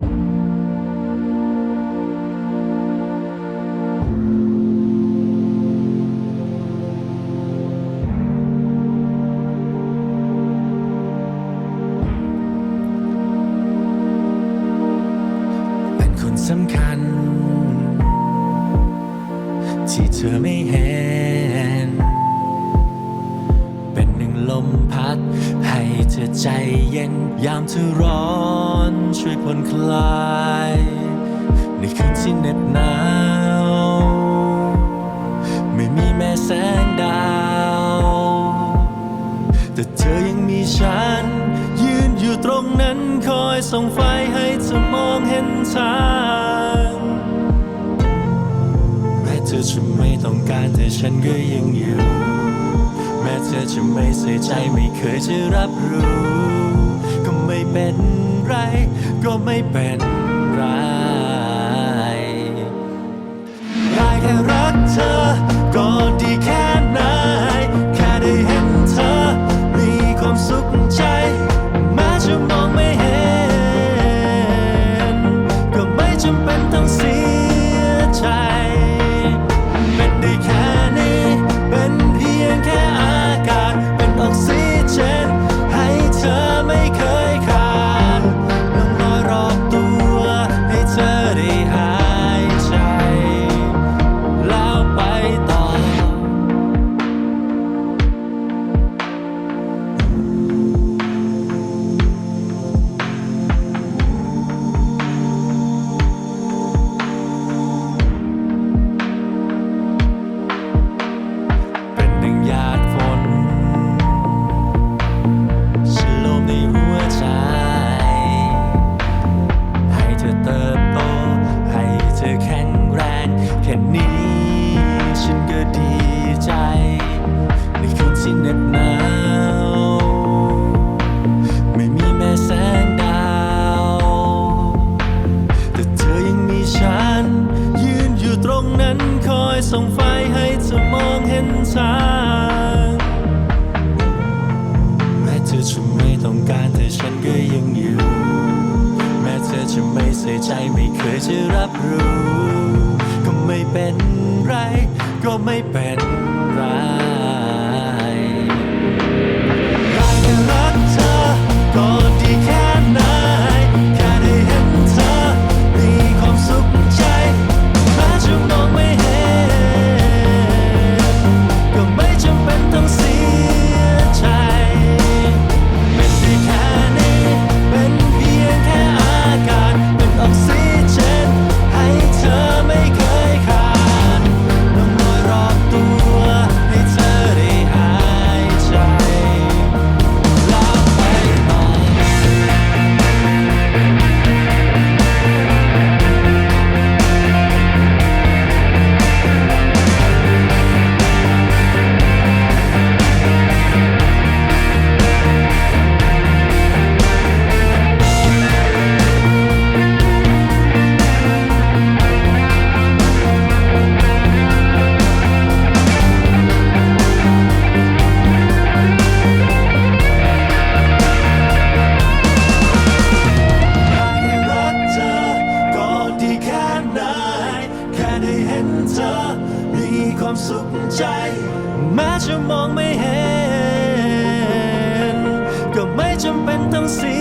เป็นคนสำคัญ ที่เธอไม่เห็น ลมพัด ให้เธอใจเย็นยามเธอร้อน ช่วยผ่อนคลายในคืนที่เหน็บหนาว ไม่มีแม้แสงดาว แต่เธอยังมีฉัน ยืนอยู่ตรงนั้นคอยส่องไฟให้เธอมองเห็นทางแม้เธอจะไม่ต้องการแต่ฉันก็ยังอยู่ ม้เธอจะไม่ใส่ใจไม่เคยจะรับรู้ ก็ไม่เป็นไร ก็ไม่เป็นไรได้แค่รักเธอ ก็ดีแค่ไหนแค่ได้เห็นเธอ มีความสุขใจแม้จะมองไม่เห็น ก็ไม่จำเป็นต้องเสียใจ อยส่องไฟให้เธอมองเห็นทางแม้เธอจะไม่ต้องการแต่ฉันก็ยังอยู่ แม้เธอจะไม่ใส่ใจไม่เคยจะรับรู้ ก็ไม่เป็นไร ก็ไม่เป็นไรุขใจ แม้จะมองไม่เห็น ก็ไม่จำเป็นต้องเสีย